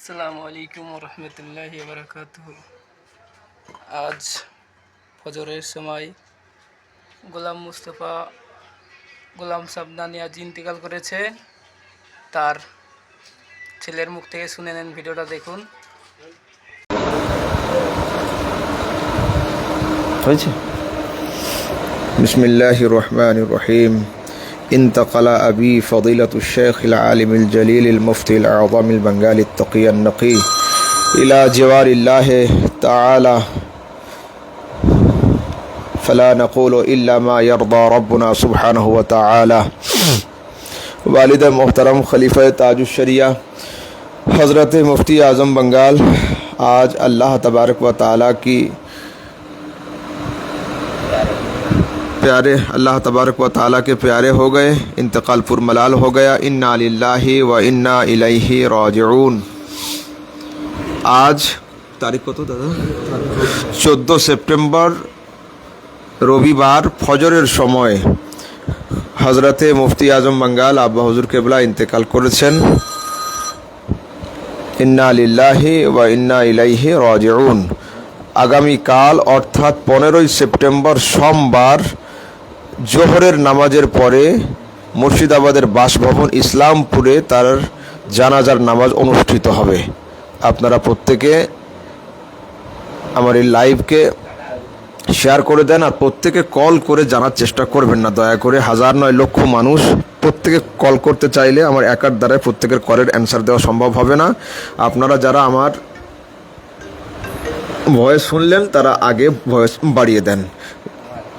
আসসালামু আলাইকুম রহমতুল্লাহ বারাকাত আজ ফজরের সময় গোলাম মুস্তফা গোলাম সাবদানিয়া আজ ইন্তেকাল করেছে, তার ছেলের মুখ থেকে শুনে নেন ভিডিওটা দেখুন। হয়েছে? বিসমিল্লাহ রহমান রহিম। انتقل أبي فضيلة الشيخ العالم الجليل المفتي الأعظم البنغالي التقي النقي إلى جوار الله تعالى فلا نقول إلا ما يرضى ربنا سبحانه وتعالى والد محترم خلیفہ تاج الشریعہ حضرت مفتی اعظم بنگال، آج اللہ تبارک و تعالیٰ کی प्यारे अल्लाह तबारक व ताली के प्यारे हो गए इंतकाल पुरमलाल हो गया इन्ना लिल्लाहि व इन्ना इलैहि राजिऊन আজ তারিখ কত দাদা চোদ্দো সেপ্টেম্বর রবিবার ফজরের সময় হজরতে মুফতি আজম বাঙ্গাল আব্বা হজুর কেবলা ইন্তেকাল করেছেন ইন্না লিল্লাহি ওয়া ইন্না ইলাইহি রাজিউন আগামীকাল অর্থাৎ পনেরোই সেপ্টেম্বর সোমবার জোহরের নামাজের পরে মুর্শিদাবাদের বাসভবন ইসলামপুরে তার জানাজার নামাজ অনুষ্ঠিত হবে। আপনারা প্রত্যেকে আমার এই লাইভকে শেয়ার করে দেন আর প্রত্যেকে কল করে জানার চেষ্টা করবেন না। দয়া করে হাজার নয় লক্ষ মানুষ প্রত্যেকে কল করতে চাইলে আমার একার দ্বারাই প্রত্যেকের কলের অ্যান্সার দেওয়া সম্ভব হবে না। আপনারা যারা আমার ভয়েস শুনলেন, তারা আগে ভয়েস বাড়িয়ে দেন।